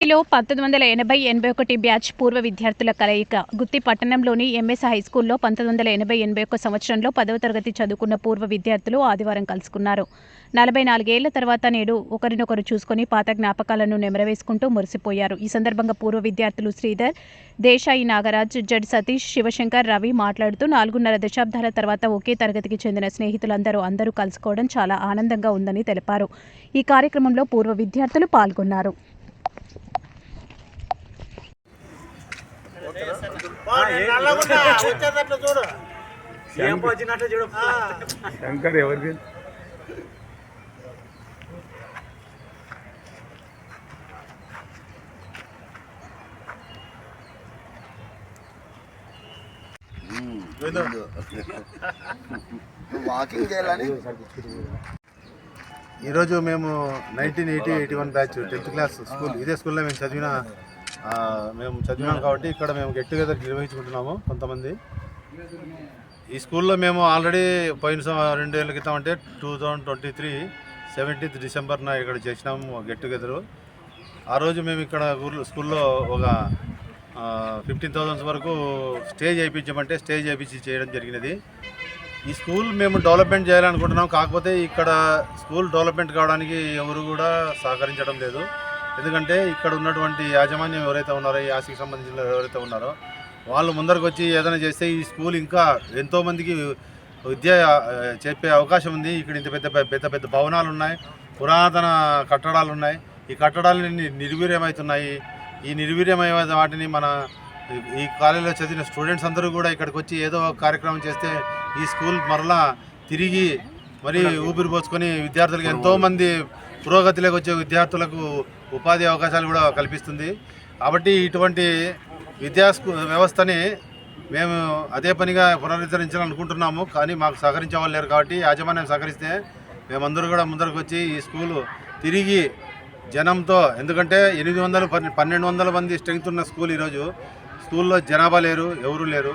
లో పంతొమ్మిది వందల ఎనభై ఎనభై ఒకటి బ్యాచ్ పూర్వ విద్యార్థుల కలయిక. గుత్తి పట్టణంలోని ఎంఎస్ హై స్కూల్లో పంతొమ్మిది వందల ఎనభై ఎనభై ఒక్క సంవత్సరంలో పదవ తరగతి చదువుకున్న పూర్వ విద్యార్థులు ఆదివారం కలుసుకున్నారు. నలభై నాలుగేళ్ళ తర్వాత నేడు ఒకరినొకరు చూసుకొని పాత జ్ఞాపకాలను నెమరవేసుకుంటూ మురిసిపోయారు. ఈ సందర్భంగా పూర్వ విద్యార్థులు శ్రీధర్ దేశాయి నాగరాజ్ జడ్ సతీష్ శివశంకర్ రవి మాట్లాడుతూ నాలుగున్నర దశాబ్దాల తర్వాత ఒకే తరగతికి చెందిన స్నేహితులందరూ అందరూ కలుసుకోవడం చాలా ఆనందంగా ఉందని తెలిపారు. ఈ కార్యక్రమంలో పూర్వ విద్యార్థులు పాల్గొన్నారు. వచ్చేటట్లు చూడు. ఏం వచ్చినట్లు చూడు. శంకర్ ఎవరికి వాకింగ్ చేయాలని? ఈరోజు మేము nineteen eighty eighty one batch tenth class school ఇదే స్కూల్లో మేము చదివిన మేము చదివాం కాబట్టి ఇక్కడ మేము గెట్ టుగెదర్ నిర్వహించుకుంటున్నాము కొంతమంది. ఈ స్కూల్లో మేము ఆల్రెడీ పోయిన రెండు ఏళ్ళ క్రితం అంటే two thousand twenty three seventeenth డిసెంబర్న ఇక్కడ చేసినాము గెట్ టుగెదరు ఆ రోజు మేము ఇక్కడ ఊర్లో స్కూల్లో ఒక ఫిఫ్టీన్ థౌజండ్స్ వరకు స్టేజ్ చేయించమంటే స్టేజ్ చేయించి చేయడం జరిగినది. ఈ స్కూల్ మేము డెవలప్మెంట్ చేయాలనుకుంటున్నాం కాకపోతే ఇక్కడ స్కూల్ డెవలప్మెంట్ కావడానికి ఎవరు కూడా సహకరించడం లేదు. ఎందుకంటే ఇక్కడ ఉన్నటువంటి యాజమాన్యం ఎవరైతే ఉన్నారో ఈ ఆశకి సంబంధించిన ఎవరైతే ఉన్నారో వాళ్ళు ముందరకు వచ్చి ఏదైనా చేస్తే ఈ స్కూల్ ఇంకా ఎంతోమందికి విద్య చెప్పే అవకాశం ఉంది. ఇక్కడ ఇంత పెద్ద పెద్ద పెద్ద భవనాలు ఉన్నాయి పురాతన కట్టడాలు ఉన్నాయి ఈ కట్టడాలని నిర్వీర్యమవుతున్నాయి ఈ నిర్వీర్యమయ్యే వాటిని మన ఈ- ఈ కాలేజీలో చదివిన స్టూడెంట్స్ అందరూ కూడా ఇక్కడికి వచ్చి ఏదో ఒక కార్యక్రమం చేస్తే ఈ స్కూల్ మరలా తిరిగి మరి ఊపిరి పోసుకొని విద్యార్థులకు ఎంతోమంది పురోగతిలోకి వచ్చే విద్యార్థులకు ఉపాధి అవకాశాలు కూడా కల్పిస్తుంది. కాబట్టి ఇటువంటి విద్యా స్కూ వ్యవస్థని మేము అదే పనిగా పునరుద్ధరించాలనుకుంటున్నాము. కానీ మాకు సహకరించే వాళ్ళు లేరు కాబట్టి యాజమాన్యం సహకరిస్తే మేమందరూ కూడా ముందరకు వచ్చి ఈ స్కూలు తిరిగి జనంతో ఎందుకంటే ఎనిమిది వందలు పన్నెండు వందల మంది స్ట్రెంగ్త్ ఉన్న స్కూల్ ఈరోజు స్కూల్లో జనాభా లేరు ఎవరు లేరు.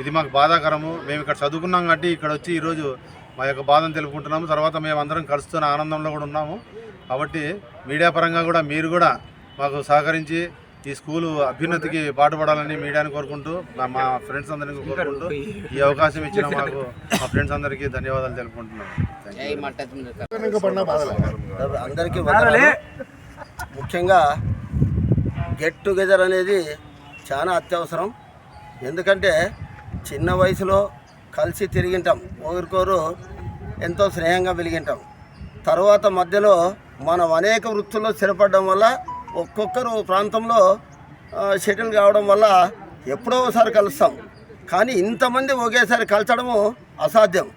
ఇది మాకు బాధాకరము. మేము ఇక్కడ చదువుకున్నాం కాబట్టి ఇక్కడ వచ్చి ఈరోజు మా యొక్క బాధను తెలుపుకుంటున్నాము. తర్వాత మేము అందరం కలుస్తున్న ఆనందంలో కూడా ఉన్నాము. కాబట్టి మీడియా పరంగా కూడా మీరు కూడా మాకు సహకరించి ఈ స్కూలు అభ్యున్నతికి పాటుపడాలని మీడియాని కోరుకుంటూ మా- మా ఫ్రెండ్స్ అందరికీ కోరుకుంటూ ఈ అవకాశం ఇచ్చిన మాకు మా ఫ్రెండ్స్ అందరికీ ధన్యవాదాలు తెలుపుకుంటున్నాను you. అందరికీ వందనాలు. ముఖ్యంగా గెట్ టుగెదర్ అనేది చాలా అత్యవసరం. ఎందుకంటే చిన్న వయసులో కలిసి తిరిగింటాం. ఒకరికొరు ఎంతో స్నేహంగా వెలిగింటాం. తర్వాత మధ్యలో మనం అనేక వృత్తుల్లో స్థిరపడడం వల్ల ఒక్కొక్కరు ప్రాంతంలో షటిల్ కావడం వల్ల ఎప్పుడో ఒకసారి కలుస్తాం. కానీ ఇంతమంది ఒకేసారి కలచడము అసాధ్యం.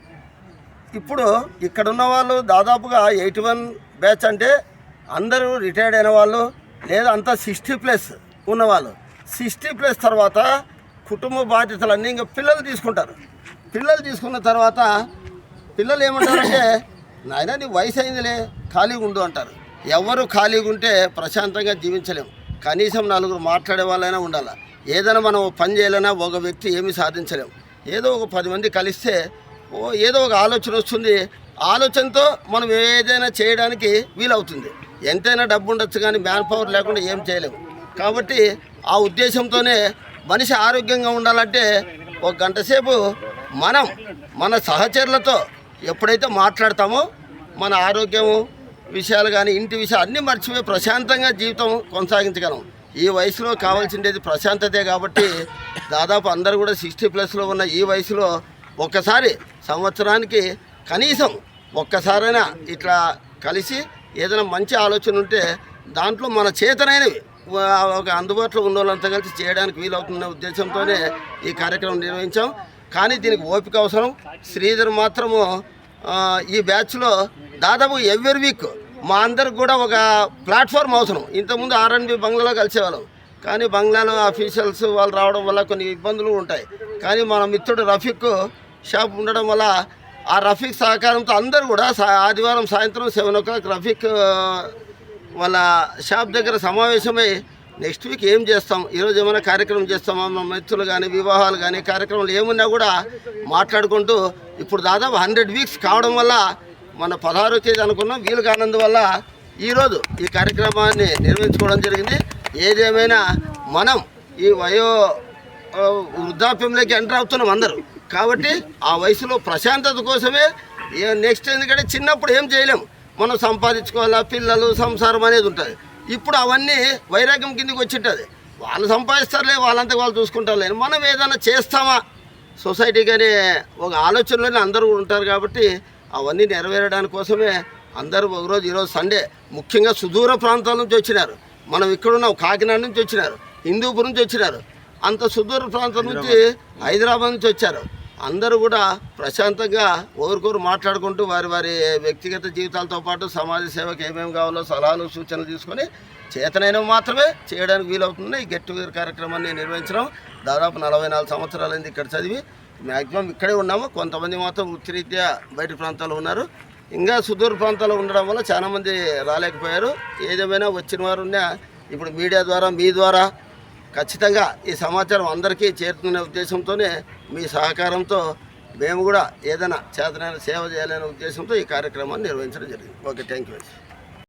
ఇప్పుడు ఇక్కడ ఉన్న వాళ్ళు దాదాపుగా ఎయిటీ వన్ బ్యాచ్ అంటే అందరూ రిటైర్డ్ అయిన వాళ్ళు లేదా అంతా సిక్స్టీ ప్లస్ ఉన్నవాళ్ళు. సిక్స్టీ ప్లస్ తర్వాత కుటుంబ బాధ్యతలన్నీ ఇంకా పిల్లలు తీసుకుంటారు. పిల్లలు తీసుకున్న తర్వాత పిల్లలు ఏమంటారంటే నాయన నీ వయసు అయిందిలే ఖాళీగా ఉండు అంటారు. ఎవరు ఖాళీగా ఉంటే ప్రశాంతంగా జీవించలేం. కనీసం నలుగురు మాట్లాడే వాళ్ళైనా ఉండాలి. ఏదైనా మనం పని చేయాలన్నా ఒక వ్యక్తి ఏమీ సాధించలేము ఏదో ఒక పది మంది కలిస్తే ఓ ఏదో ఒక ఆలోచన వస్తుంది. ఆలోచనతో మనం ఏదైనా చేయడానికి వీలవుతుంది. ఎంతైనా డబ్బు ఉండొచ్చు కానీ మ్యాన్ పవర్ లేకుండా ఏం చేయలేము కాబట్టి ఆ ఉద్దేశంతోనే మనిషి ఆరోగ్యంగా ఉండాలంటే ఒక గంట సేపు మనం మన సహచరులతో ఎప్పుడైతే మాట్లాడతామో మన ఆరోగ్యము విషయాలు కానీ ఇంటి విషయాలు అన్నీ మర్చిపోయి ప్రశాంతంగా జీవితం కొనసాగించగలం. ఈ వయసులో కావాల్సిండేది ప్రశాంతతే కాబట్టి దాదాపు అందరూ కూడా సిక్స్టీ ప్లస్లో ఉన్న ఈ వయసులో ఒక్కసారి సంవత్సరానికి కనీసం ఒక్కసారైనా ఇట్లా కలిసి ఏదైనా మంచి ఆలోచన ఉంటే దాంట్లో మన చేతనైనవి ఒక అందుబాటులో ఉన్న వాళ్ళంతా కలిసి చేయడానికి వీలవుతున్న ఉద్దేశంతోనే ఈ కార్యక్రమం నిర్వహించాం. కానీ దీనికి ఓపిక అవసరం. శ్రీధర్ మాత్రము ఈ బ్యాచ్లో దాదాపు ఎవ్రీ వీక్ మా అందరికి కూడా ఒక ప్లాట్ఫామ్ అవసరం. ఇంతకుముందు ఆర్ఎన్బి బంగ్లాలో కలిసేవాళ్ళం. కానీ బంగ్లాలో అఫీషియల్స్ వాళ్ళు రావడం వల్ల కొన్ని ఇబ్బందులు ఉంటాయి. కానీ మన మిత్రుడు రఫీక్ షాప్ ఉండడం వల్ల ఆ రఫీక్ సహకారంతో అందరూ కూడా ఆదివారం సాయంత్రం సెవెన్ ఓ క్లాక్ రఫీక్ వాళ్ళ షాప్ దగ్గర సమావేశమై నెక్స్ట్ వీక్ ఏం చేస్తాం? ఈరోజు ఏమైనా కార్యక్రమం చేస్తామా? మా మిత్రులు కానీ వివాహాలు కానీ కార్యక్రమాలు ఏమున్నా కూడా మాట్లాడుకుంటూ ఇప్పుడు దాదాపు హండ్రెడ్ వీక్స్ కావడం వల్ల మన పదహారో తేదీ అనుకున్నాం. వీలు కానందువల్ల ఈరోజు ఈ కార్యక్రమాన్ని నిర్వహించుకోవడం జరిగింది. ఏదేమైనా మనం ఈ వయో వృద్ధాప్యంలోకి ఎంటర్ అవుతున్నాం అందరూ. కాబట్టి ఆ వయసులో ప్రశాంతత కోసమే నెక్స్ట్ ఎందుకంటే చిన్నప్పుడు ఏం చేయలేము మనం సంపాదించుకోవాలా? పిల్లలు సంసారం అనేది ఉంటుంది. ఇప్పుడు అవన్నీ వైరాగ్యం కిందకి వచ్చింటుంది. వాళ్ళు సంపాదిస్తారులే వాళ్ళంతా వాళ్ళు చూసుకుంటారులే. మనం ఏదైనా చేస్తామా? సొసైటీకి అనే ఒక ఆలోచనలోనే అందరూ ఉంటారు కాబట్టి అవన్నీ నెరవేరడానికి కోసమే అందరూ ఒకరోజు ఈరోజు సండే ముఖ్యంగా సుదూర ప్రాంతాల నుంచి వచ్చినారు. మనం ఇక్కడున్నాం కాకినాడ నుంచి వచ్చినారు హిందూపురం నుంచి వచ్చినారు. అంత సుదూర ప్రాంతం నుంచి హైదరాబాద్ నుంచి వచ్చారు. అందరూ కూడా ప్రశాంతంగా ఒకరికొరు మాట్లాడుకుంటూ వారి వారి వ్యక్తిగత జీవితాలతో పాటు సమాజ సేవకు ఏమేమి కావాలో సలహాలు సూచనలు తీసుకొని చేతనైనవి మాత్రమే చేయడానికి వీలవుతుంది ఈ గెట్ టుగెదర్ కార్యక్రమాన్ని నిర్వహించడం దాదాపు నలభై నాలుగు సంవత్సరాలైంది ఇక్కడ చదివి. మ్యాక్సిమం ఇక్కడే ఉన్నాము. కొంతమంది మాత్రం వృత్తిరీత్యా బయట ప్రాంతాల్లో ఉన్నారు. ఇంకా సుదూర ప్రాంతాల్లో ఉండడం వల్ల చాలామంది రాలేకపోయారు. ఏదేమైనా వచ్చిన వారు ఉన్నా ఇప్పుడు మీడియా ద్వారా మీ ద్వారా ఖచ్చితంగా ఈ సమాచారం అందరికీ చేరుతున్న ఉద్దేశంతోనే మీ సహకారంతో మేము కూడా ఏదైనా చేతనైన సేవ చేయాలనే ఉద్దేశంతో ఈ కార్యక్రమాన్ని నిర్వహించడం జరిగింది. Okay thank you